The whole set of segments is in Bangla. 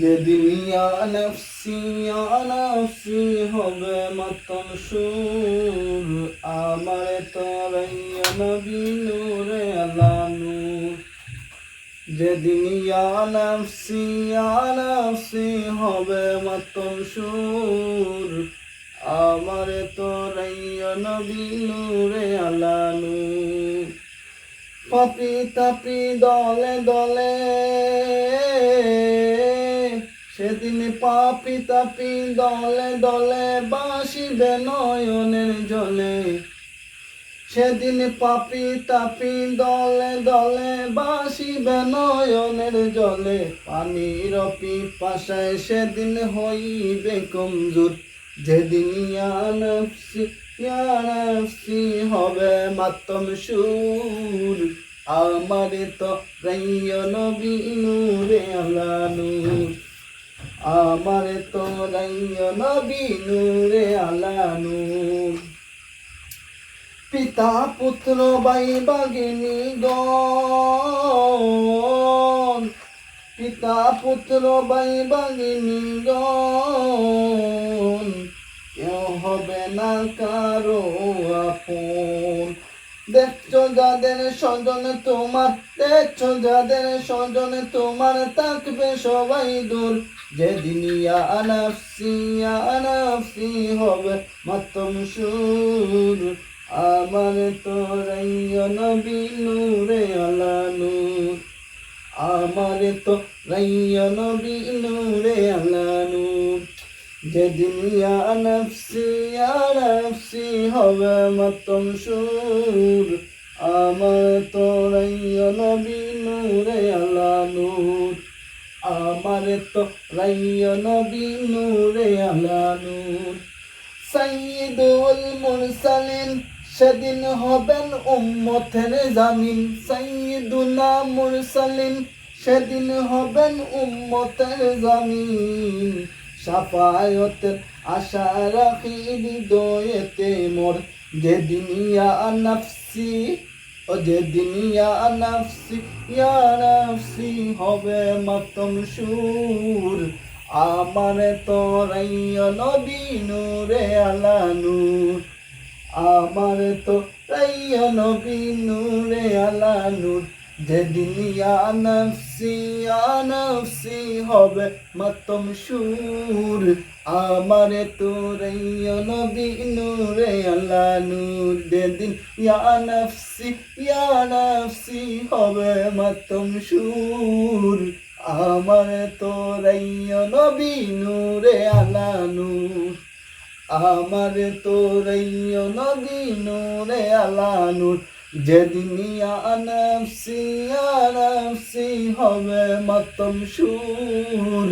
যেদিন ইয়া নফসি, ইয়া হবে মতন সুর। আমার তোরাইয়া নবী নূরে আলা নূর। যেদিন ইয়া নফসি হবে মতন সুর। আমার তোরাইয়া নবী নূরে আলা নূর। পাপি তাপি দলে দলে সেদিন পাপি তাপি দলে দলে বাসিবে নয়নের জলে। সেদিন পাপি তাপি দলে দলে বাসিবে নয়নের জলে। পানির পিপাসায় সেদিন হইবে কমজোর। যেদিন ইয়া নফসি হবে মাতম সুর। আমার তো রাইয় নবী নূরে আলা নূর। আমার তো নবী নূরে আলা পিতা পুত্র বাই বাগিনী গণ। পিতা পুত্র বাই বাগিনী গণ। কেউ হবে না কারও আপন। দেখছ যাদের স্বজন তোমার দেখছ যাদের স্বজন তোমার থাকবে সবাই দূর। যেদিন ইয়া নাফসি ইয়া নাফসি হবে মাতম সুর। আমার তোরাইয়া নবী নূরে আলা নূর। আমার তো রাইয়া নবী নূরে আলা নূর। যেদিন ইয়া নফসি ইয়া নফসি হবে মতম সুর, আমার তো রাইয়া নবী নূরে আলা নূর। আমার তো রাইয়া নবী নূরে আলা নূর। সাইয়্যিদুল মুরসালিন সেদিন হবেন উম্মতের জামিন। সাইয়্যিদুনা মুরসালিন সেদিন হবেন উম্মতের জামিন। সাফায়তের আশা রাখি হৃদয়েতে মোর। যেদিন ইয়া নাফসি, ও যেদিন ইয়া নাফসি ইয়া নাফসি হবে মাতম সুর। আমার তোরাইয়া নবী নূরে আলা নূর। আমার তো রাইয়া নবী নূরে আলা নূর। যেদিন ইয়া নফসি নফসি হবে মাতম সুর। আমার তো রাইয়া নবী নূরে আলা নূর। যেদিন ইয়া নফসি হবে মাতম সুর। আমার তো রাইয়া নবী নূরে আলা নূর। আমার তো রাইয়া নবী নূরে আলা নূর। যেদিন ইয়া নফসি হবে মাতম সুর।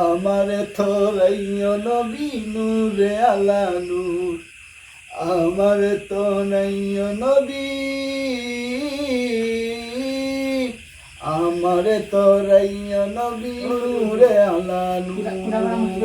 আমার তো রাইয়া নবী নূরে আলা নূর। আমার তো নাইয়া নবী। আমার তো রাইয়া নবী নূরে আলা নূর।